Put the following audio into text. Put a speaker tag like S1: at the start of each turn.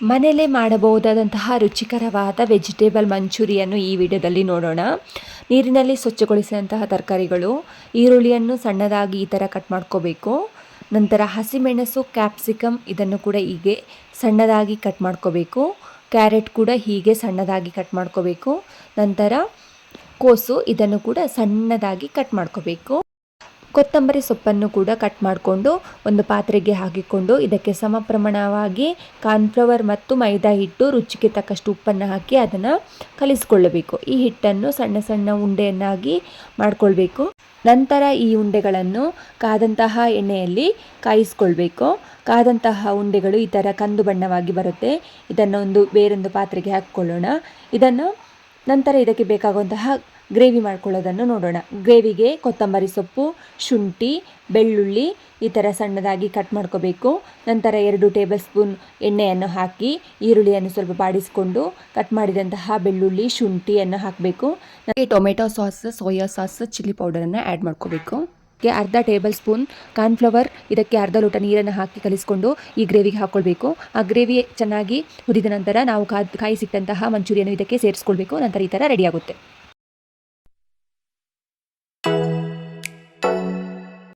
S1: ಮನೆಯಲ್ಲೇ ಮಾಡಬಹುದಾದಂತಹ ರುಚಿಕರವಾದ ವೆಜಿಟೇಬಲ್ ಮಂಚೂರಿಯನ್ನು ಈ ವಿಡಿಯೋದಲ್ಲಿ ನೋಡೋಣ. ನೀರಿನಲ್ಲಿ ಸ್ವಚ್ಛಗೊಳಿಸಿದಂತಹ ತರಕಾರಿಗಳು, ಈರುಳ್ಳಿಯನ್ನು ಸಣ್ಣದಾಗಿ ಈ ಥರ ಕಟ್ ಮಾಡ್ಕೋಬೇಕು. ನಂತರ ಹಸಿಮೆಣಸು ಕ್ಯಾಪ್ಸಿಕಮ್ ಇದನ್ನು ಕೂಡ ಹೀಗೆ ಸಣ್ಣದಾಗಿ ಕಟ್ ಮಾಡ್ಕೋಬೇಕು. ಕ್ಯಾರೆಟ್ ಕೂಡ ಹೀಗೆ ಸಣ್ಣದಾಗಿ ಕಟ್ ಮಾಡ್ಕೋಬೇಕು. ನಂತರ ಕೋಸು ಇದನ್ನು ಕೂಡ ಸಣ್ಣದಾಗಿ ಕಟ್ ಮಾಡ್ಕೋಬೇಕು. ಕೊತ್ತಂಬರಿ ಸೊಪ್ಪನ್ನು ಕೂಡ ಕಟ್ ಮಾಡಿಕೊಂಡು ಒಂದು ಪಾತ್ರೆಗೆ ಹಾಕಿಕೊಂಡು ಇದಕ್ಕೆ ಸಮ ಪ್ರಮಾಣವಾಗಿ ಕಾರ್ನ್ಫ್ಲವರ್ ಮತ್ತು ಮೈದಾ ಹಿಟ್ಟು ರುಚಿಗೆ ತಕ್ಕಷ್ಟು ಉಪ್ಪನ್ನು ಹಾಕಿ ಅದನ್ನು ಕಲಿಸ್ಕೊಳ್ಳಬೇಕು. ಈ ಹಿಟ್ಟನ್ನು ಸಣ್ಣ ಸಣ್ಣ ಉಂಡೆಯನ್ನಾಗಿ ಮಾಡಿಕೊಳ್ಬೇಕು. ನಂತರ ಈ ಉಂಡೆಗಳನ್ನು ಕಾದಂತಹ ಎಣ್ಣೆಯಲ್ಲಿ ಕಾಯಿಸ್ಕೊಳ್ಬೇಕು. ಕಾದಂತಹ ಉಂಡೆಗಳು ಈ ಥರ ಕಂದು ಬಣ್ಣವಾಗಿ ಬರುತ್ತೆ. ಇದನ್ನು ಒಂದು ಬೇರೊಂದು ಪಾತ್ರೆಗೆ ಹಾಕಿಕೊಳ್ಳೋಣ. ಇದನ್ನು ನಂತರ ಇದಕ್ಕೆ ಬೇಕಾಗುವಂತಹ ಗ್ರೇವಿ ಮಾಡ್ಕೊಳ್ಳೋದನ್ನು ನೋಡೋಣ. ಗ್ರೇವಿಗೆ ಕೊತ್ತಂಬರಿ ಸೊಪ್ಪು, ಶುಂಠಿ, ಬೆಳ್ಳುಳ್ಳಿ ಈ ಥರ ಸಣ್ಣದಾಗಿ ಕಟ್ ಮಾಡ್ಕೋಬೇಕು. ನಂತರ ಎರಡು ಟೇಬಲ್ ಸ್ಪೂನ್ ಎಣ್ಣೆಯನ್ನು ಹಾಕಿ, ಈರುಳ್ಳಿಯನ್ನು ಸ್ವಲ್ಪ ಬಾಡಿಸಿಕೊಂಡು ಕಟ್ ಮಾಡಿದಂತಹ ಬೆಳ್ಳುಳ್ಳಿ, ಶುಂಠಿಯನ್ನು ಹಾಕಬೇಕು. ನನಗೆ tomato sauce, soya sauce, chilli ಪೌಡರನ್ನು add ಮಾಡ್ಕೋಬೇಕು. ಅರ್ಧ ಟೇಬಲ್ ಸ್ಪೂನ್ ಕಾರ್ನ್ಫ್ಲವರ್ ಇದಕ್ಕೆ ಅರ್ಧ ಲೋಟ ನೀರನ್ನು ಹಾಕಿ ಕಲಿಸ್ಕೊಂಡು ಈ ಗ್ರೇವಿಗೆ ಹಾಕ್ಕೊಳ್ಬೇಕು. ಆ ಗ್ರೇವಿ ಚೆನ್ನಾಗಿ ಕುದಿದ ನಂತರ ನಾವು ಕಾಯಿಸಿಟ್ಟಂತಹ ಮಂಚೂರಿಯನ್ನು ಇದಕ್ಕೆ ಸೇರಿಸ್ಕೊಳ್ಬೇಕು. ನಂತರ ಈ ಥರ ರೆಡಿ ಆಗುತ್ತೆ.